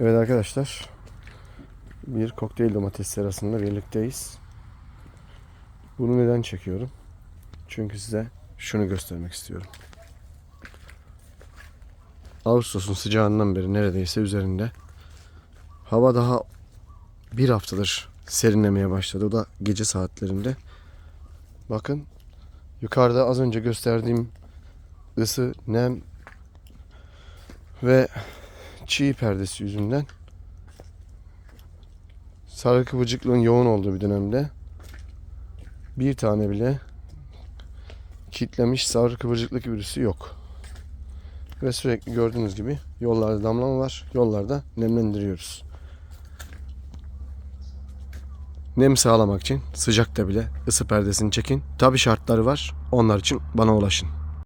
Evet arkadaşlar. Bir kokteyl domates serasında birlikteyiz. Bunu neden çekiyorum? Çünkü size şunu göstermek istiyorum. Ağustos'un sıcağından beri neredeyse üzerinde. Hava daha bir haftadır serinlemeye başladı. O da gece saatlerinde. Bakın yukarıda az önce gösterdiğim ısı, nem ve çiğ perdesi yüzünden sarı kıvırcıklığın yoğun olduğu bir dönemde bir tane bile kitlemiş sarı kıvırcıklık virüsü yok. Ve sürekli gördüğünüz gibi yollarda damlama var. Yollarda nemlendiriyoruz. Nem sağlamak için sıcakta bile ısı perdesini çekin. Tabi şartları var. Onlar için bana ulaşın.